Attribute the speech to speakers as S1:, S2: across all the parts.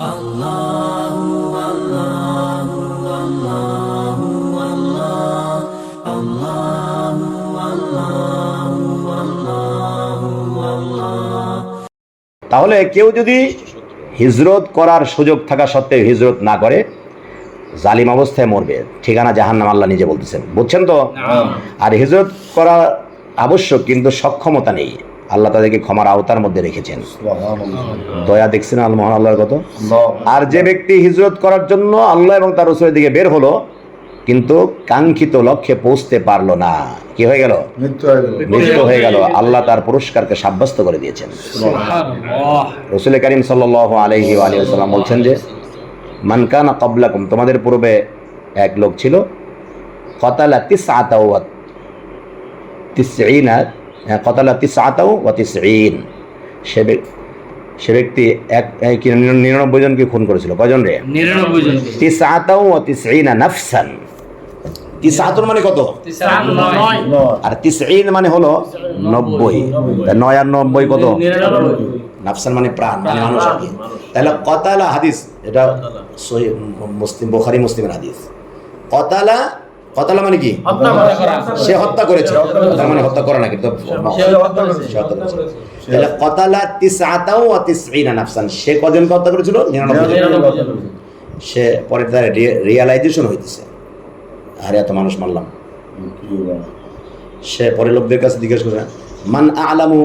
S1: তাহলে কেউ যদি হিজরত করার সুযোগ থাকা সত্ত্বেও হিজরত না করে জালিম অবস্থায় মরবে। ঠিকানা জাহান্নাম আল্লাহ নিজে বলতেছেন। বুঝছেন তো? আর হিজরত করা আবশ্যক কিন্তু সক্ষমতা নেই। আল্লাহ তাদেরকে ক্ষমার আওতার মধ্যে রেখেছেন। দয়া দেখছেন আল মহান আল্লাহর কত? আর যে ব্যক্তি হিজরত করার জন্য আল্লাহ এবং তার রসুলের দিকে বের হলো কিন্তু কাঙ্ক্ষিত লক্ষ্যে পৌঁছতে পারল না। কি হয়ে গেল?
S2: মৃত্যু হয়ে গেল।
S1: আল্লাহ তার পুরস্কারকে সাব্যস্ত করে দিয়েছেন। রসুল করিম সাল আলহি আলিয়াল্লাম বলছেন যে মানকানা কবলাকুম তোমাদের পূর্বে এক লোক ছিল কতালা তিস আতাউ তিসঈনা কতালা তিস আতাউ ও তিসঈন। সে সে ব্যক্তি এক এক- নিরানব্বই জনকে খুন করেছিল? কজন রে?
S3: নিরানব্বই জনকে
S1: তিস নাফসান। মানে কত?
S2: নয়।
S1: আর তিসঈন মানে হলো নব্বই। নয় আর নব্বই কত? নাফসান মানে প্রাণ মানে মানুষ আর কি। তাহলে কতালা হাদিস এটা মুসলিম বোখারি মুসলিমের হাদিস। কতালা কতালা মানে কি? সে হত্যা করেছে। তার মানে হত্যা করে না কিন্তু তাহলে কতালা নাফসান। সে কজনকে হত্যা করেছিল? 99 জন।
S3: নিরানব্বই জন।
S1: সে পরে তার রিয়ালাইজেশন হইতেছে। আরে এত মানুষ মারলাম। সে পরে লোকদের কাছে জিজ্ঞেস করে মান আলামু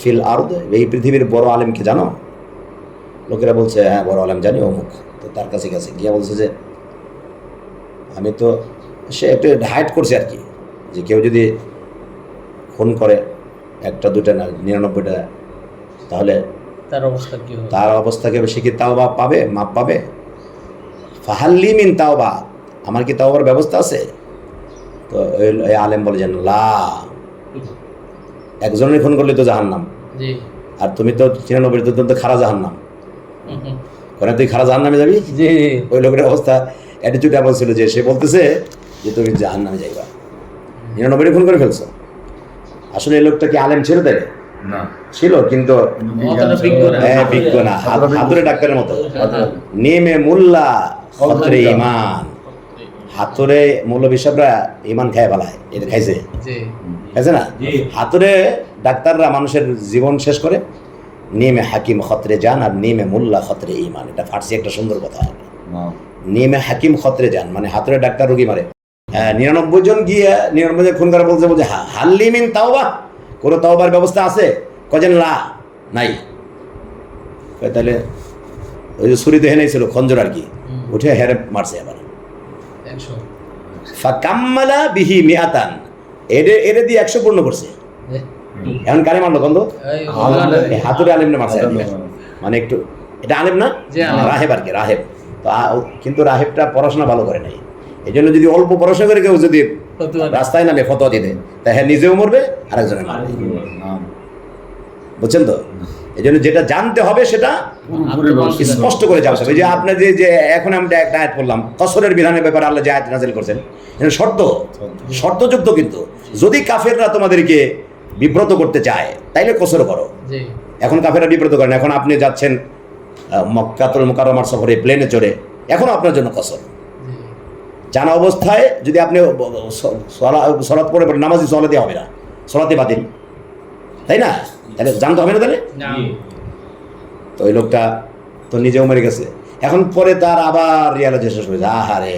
S1: ফিল আরদ? এই পৃথিবীর বড় আলেমকে জানো? লোকেরা বলছে হ্যাঁ বড় আলেম জানি অমুক। তো তার কাছে গেছে। গিয়ে বলছে যে আমি তো সে একটু হাইট করছে আর কি যে কেউ যদি ফোন করে একটা দুটা না নিরানব্বইটা তাহলে
S3: তার অবস্থা কি
S1: তার অবস্থাকে সে কি তাওবা পাবে মাপ পাবে? ফাহাল্লি মিন তাওবা আমার কি তাও তাওবার ব্যবস্থা আছে? তো ওই- আলেম বলে যেন লা একজনের ফোন করলে তো জাহান্নাম। আর তুমি তো চিরানব্বই তো খারা জাহান্নাম। ওখানে তুই খারা জাহান্নামে যাবি? ওই লোকের অবস্থা। অ্যাটিচিউড এমন ছিল যে সে বলতেছে যে তুমি জাহান্নামে যাইবা। নিরানব্বই খুন করে ফেলছো। আসলে এই লোকটা কি আলেম ছিল তাই? ছিল কিন্তু। হ্যাঁ বিজ্ঞ না। হাত- ডাক্তারের মতো। নেমে মোল্লা খতরে ইমান হাতুরে মৌলবী সাহেবরা ইমান খায় পালায় এটা খাইছে। খাইছে না? হাতুরে ডাক্তাররা মানুষের জীবন শেষ করে নেমে হাকিম খতরে যান আর নেমে মোল্লা খতরে ইমান এটা ফার্সি একটা সুন্দর কথা।
S2: না।
S1: নেমে হাকিম খতরে যান মানে হাতুরে ডাক্তার রুগী মারে। হ্যাঁ নিরানব্বই জন গিয়ে নিরানব্বই জন খুন করে বলছে বলছে হাল্লি মিন তাওবা কোনো তাওবার ব্যবস্থা আছে? কজন লা নাই। তাহলে ওই যে ছুরি দেখে নিয়েছিল খঞ্জর আর কি উঠে হেরে মারছে আবার।
S3: একশো।
S1: ফাকাম্মালা বিহি মিয়াতান এরে এরে দিয়ে একশো পূর্ণ করছে। এখন কারে মারলো
S3: এই
S1: হাতুরে আলেমনে মারছে। মানে একটু এটা আলেম না? রাহেব আর কি রাহেব। তো কিন্তু রাহেবটা পড়াশোনা ভালো করে নাই। এই জন্য যদি অল্প পড়াশোনা করে কেউ যদি রাস্তায় নামে ফতোয়া দিতে তা হ্যাঁ নিজেও মরবে আরেকজনে মারবে। বুঝছেন তো? এই জন্য যেটা জানতে হবে সেটা স্পষ্ট করে জানতে হবে। যে আপনার যে যে এখন আমরা একটা আয়াত পড়লাম কসরের বিধানের ব্যাপারে আল্লাহ যে আয়াত নাজিল করছেন এটা শর্ত শর্তযুক্ত কিন্তু। যদি কাফেররা তোমাদেরকে বিব্রত করতে চায় তাইলে কসর করো। এখন কাফেরা বিব্রত করেন এখন আপনি যাচ্ছেন মক্কাতুল মোকাররমার সফরে প্লেনে চড়ে এখনও আপনার জন্য কসর। জানা অবস্থায় যদি আপনি সলাৎ পড়ে পড়ে নামাজি সলাতে হবে না সলাতে বাতিল। তাই না? তাহলে জানতে হবে না তাহলে? তো ওই লোকটা তো নিজেও মরে গেছে। এখন পরে তার আবার রিয়ালাইজেশন হয়েছে। আহারে।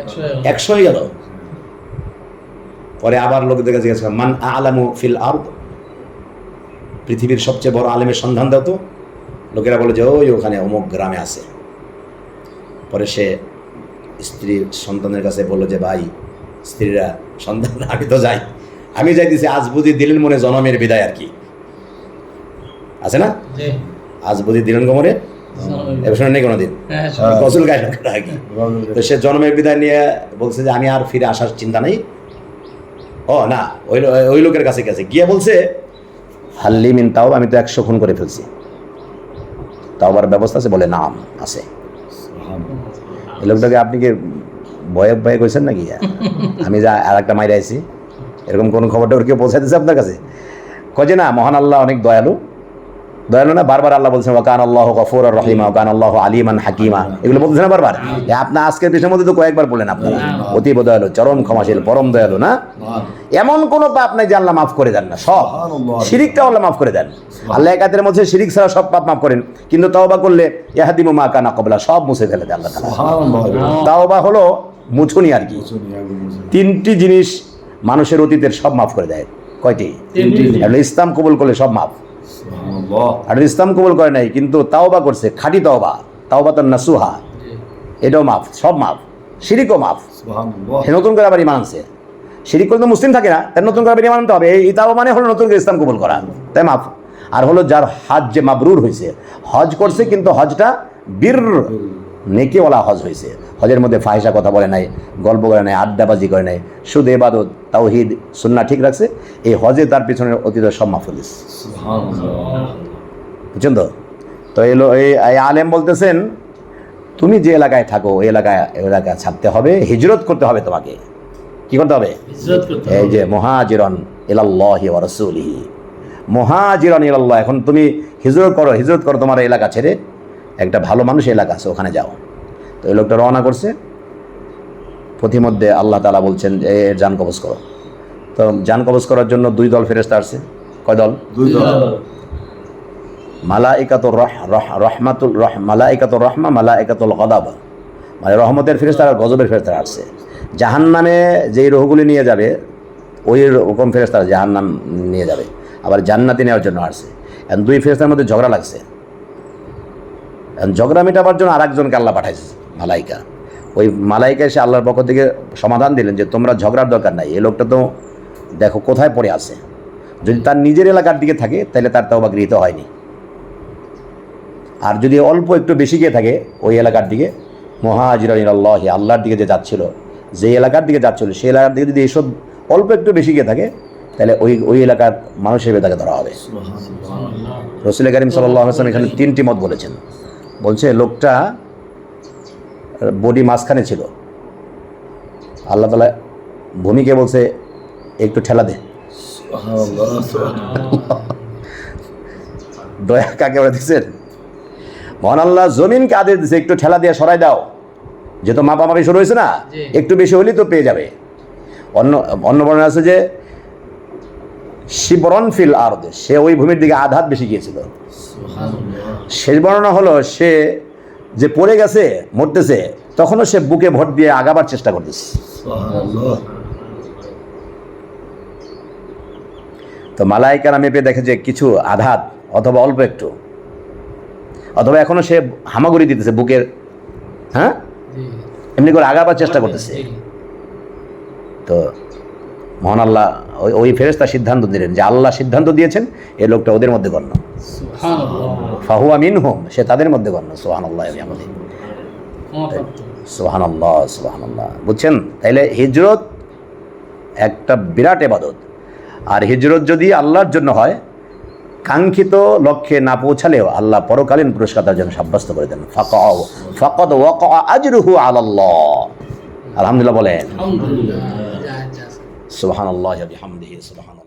S3: একশো
S1: একশো হয়ে গেল। পরে আবার লোকদের কাছে জিজ্ঞাসা করলাম, মান আলামু ফিল আর্দ? পৃথিবীর সবচেয়ে বড় আলেমের সন্ধান দাও তো। লোকেরা বলে যে ওই ওখানে অমুক গ্রামে আছে। পরে সে স্ত্রী সন্তানের কাছে বলল যে ভাই স্ত্রীরা সন্তান আমি তো যাই। আমি যাইতেছি আজ বুঝি দিলেন মনে জনমের বিদায় আর কি। আছে না? আজ বুঝি দিলেন কোমরে? নেই কোনোদিন?
S3: হ্যাঁ
S2: হ্যাঁ।
S1: গায়ে আর কি? তো সে জন্মের বিদায় নিয়ে বলছে যে আমি আর ফিরে আসার চিন্তা নেই। ও না ওই ওই লোকের কাছে গেছে। গিয়ে বলছে হাল্লি মিন তাও আমি তো একশো খুন করে ফেলছি। তাও আবার ব্যবস্থা আছে? বলে, নাম আছে। এই লোকটাকে আপনি কি ভয়ে ভয়ে কইছেন নাকি? আমি যা আর একটা মাইরে আইছি। এরকম কোনো খবরটা ওর কেউ পৌঁছাইতেছে আপনার কাছে? কজে না, মহান আল্লাহ অনেক দয়ালু। দয়ালু না বারবার আল্লাহ বলছেন ওকান আল্লাহ গফুর রহিমা ওকান আল্লাহ আলিমান হাকিমা। এগুলো না বারবার? আপনার আজকের মধ্যে তো কয়েকবার বললেন আপনারা। অতীব দয়ালু চরম ক্ষমাশীল পরম দয়ালু না? এমন কোনো পাপ নাই যে আল্লাহ মাফ করে দেন না সব। শিরিকটা আল্লাহ মাফ করে দেন। আল্লাহ মধ্যে শিরিক ছাড়া সব পাপ মাফ করেন কিন্তু তাওবা করলে ইয়াহাদিমু মা কানা কবলা সব মুছে ফেলে দেয় আল্লাহ তাওবা হলো মুছুনি আর কি। তিনটি জিনিস মানুষের অতীতের সব মাফ করে দেয়। কয়টি?
S3: তিনটি।
S1: ইসলাম কবুল করলে সব মাফ। আর ইসলাম কবুল করে নাই কিন্তু তাও বা করছে খাঁটি তাওবা তাওবা তো নাসুহা এটাও মাফ সব মাফ সিরিকও মাফ। সে নতুন করে আবার ইমান আনছে। করে তো মুসলিম থাকে না তার নতুন করে আবার ইমান আনতে হবে। এই তাও মানে হলো নতুন করে ইসলাম কবুল করা তাই মাফ। আর হলো যার হজ যে মাবরুর হয়েছে হজ করছে কিন্তু হজটা বীর। নেকিওয়ালা হজ হয়েছে। হজের মধ্যে ফাহিসা কথা বলে নাই গল্প করে নাই আড্ডাবাজি করে নাই। শুধু এবাদত তাওহিদ সুন্না ঠিক রাখছে। এই হজে তার পিছনে অতীত সব হয়েছে। বুঝছেন তো? তো এলো এই এই আলেম বলতেছেন তুমি যে এলাকায় থাকো ওই এলাকায় ওই এলাকা ছাড়তে হবে হিজরত করতে হবে তোমাকে। কি করতে হবে? এই যে মহাজিরন ইলাল্লাহি ওয়া রাসূলিহি। মহাজিরন ইলাল্লাহ এখন তুমি হিজরত করো হিজরত করো তোমার এলাকা ছেড়ে। একটা ভালো মানুষ এলাকা আছে ওখানে যাও। তো এই লোকটা রওনা করছে। পথিমধ্যে আল্লাহ তালা বলছেন যে এর যান কবজ করো। তো যান কবজ করার জন্য দুই দল ফেরেস্তা আসছে। কয় দল? মালাইকাতুর রহ রহ রহমাতুল রহ মালাইকাতুর রহমা মালাইকাতুল গদাব। মানে রহমতের ফেরেস্তার আর গজবের ফেরেস্তারা আসছে। জাহান নামে যেই রোহগুলি নিয়ে যাবে ওই রকম ফেরেস্তারা জাহান নাম নিয়ে যাবে। আবার জান্নাতি নেওয়ার জন্য আসছে। এখন দুই ফেরেস্তার মধ্যে ঝগড়া লাগছে। এখন ঝগড়া মেটাবার জন্য আরেকজনকে আল্লাহ পাঠাইছে মালাইকা। ওই মালাইকা এসে আল্লাহর পক্ষ থেকে সমাধান দিলেন যে তোমরা ঝগড়ার দরকার নাই এই লোকটা তো দেখো কোথায় পড়ে আছে। যদি তার নিজের এলাকার দিকে থাকে তাহলে তার তাও গৃহীত হয়নি। আর যদি অল্প একটু বেশি গিয়ে থাকে ওই এলাকার দিকে মহাজিরান আল্লাহ আল্লাহর দিকে যে যাচ্ছিল যে এলাকার দিকে যাচ্ছিল সেই এলাকার দিকে যদি এসব অল্প একটু বেশি গিয়ে থাকে তাহলে ওই ওই এলাকার মানুষ হিসেবে তাকে ধরা হবে। রসুল করিম সাল্লাহ আসলাম এখানে তিনটি মত বলেছেন। বলছে লোকটা বডি মাঝখানে ছিল। আল্লাহ তালা ভূমিকে বলছে একটু ঠেলা দে। দয়া কাকে বলে দিচ্ছেন মহান আল্লাহ জমিনকে আদেশ দিছে একটু ঠেলা দিয়ে সরাই দাও। যেহেতু মাপামাপি শুরু হয়েছে না একটু বেশি হলেই তো পেয়ে যাবে। অন্য অন্য বর্ণনা আছে যে শিবরন ফিল আর্দ। সে ওই ভূমির দিকে আঘাত বেশি গিয়েছিল। শেষ বর্ণনা হলো সে যে পড়ে গেছে মরতেছে তখনও সে বুকে ভোট দিয়ে আগাবার চেষ্টা করতেছে। তো মালাইকারা মেপে দেখে যে কিছু আঘাত অথবা অল্প একটু। অথবা এখনও সে হামাগুড়ি দিতেছে বুকের হ্যাঁ? এমনি করে আগাবার চেষ্টা করতেছে। তো মহান আল্লাহ ওই ফেরেস্তা সিদ্ধান্ত দিলেন যে আল্লাহ সিদ্ধান্ত দিয়েছেন এই লোকটা ওদের মধ্যে গণ্য। ফাহুয়া মিন হোম সে তাদের মধ্যে গণ্য সোহান আল্লাহ আমাদের সোহান আল্লাহ সোহান আল্লাহ বুঝছেন? তাইলে হিজরত একটা বিরাট এবাদত। আর হিজরত যদি আল্লাহর জন্য হয় কাঙ্ক্ষিত লক্ষ্যে না পৌঁছালেও আল্লাহ পরকালীন পুরস্কার তার জন্য সাব্যস্ত করে দেন। ফাকাও ফাকাদ ওয়াকা আজরুহু আলাল্লাহ। আলহামদুলিল্লাহ বলেন।
S3: আলহামদুলিল্লাহ।
S1: আল্লাহ বিহামদিহি সুবহানাল্লাহ